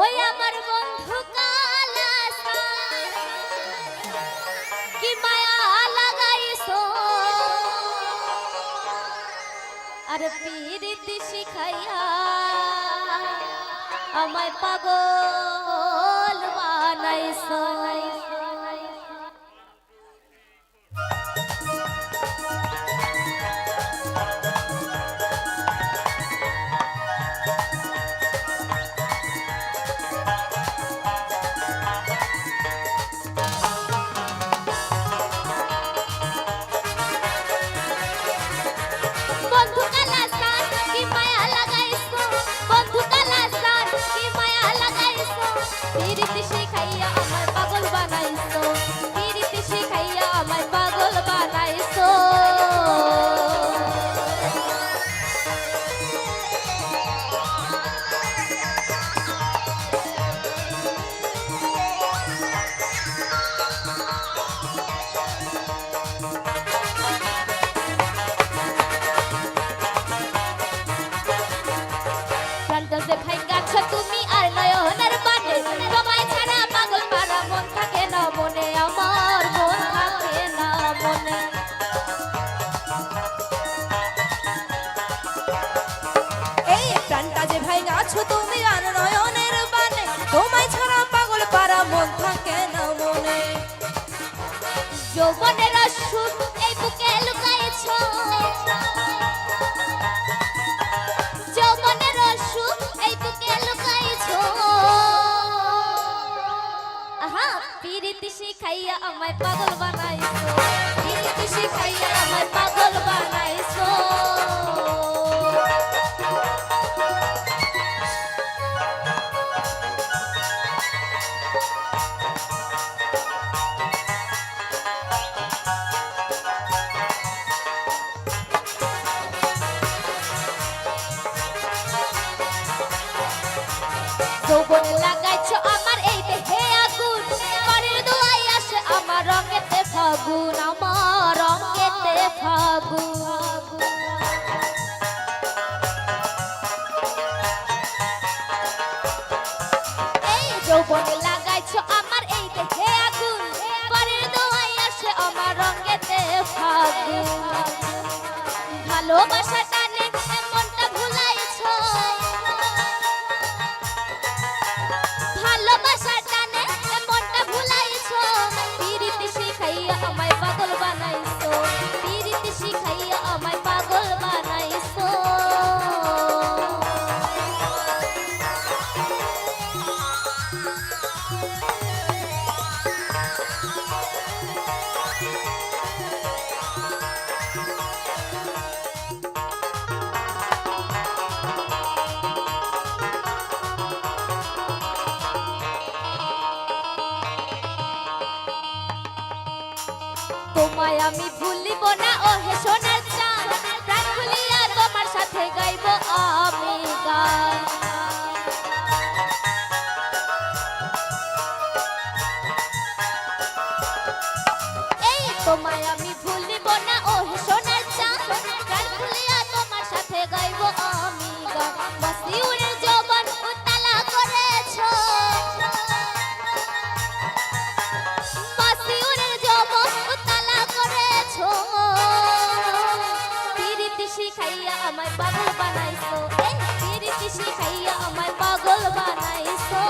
ওই আমার বন্ধু কি মায়া লাগাইছো? আর পীরিতি শিখাইয়া আমায় পাগল বানাইছো। শিখাইয়া পিরিতি শিখাইয়া আমায় পাগল বানাইছো পিরিতি শিখাইয়া আমায় পাগল বানাইছো যৌবন লাগাইছো ভালোবাসা তোমায় আমি ভুলিব না ও হে সোনার চাঁদ। প্রাণ খুলিয়া তোমার সাথে গাইব আমি গান। তোমায় আমি খাইয়া আমায় পাগল বানাইছো। এই পিরিতি শিখাইয়া আমায় পাগল বানাইছো?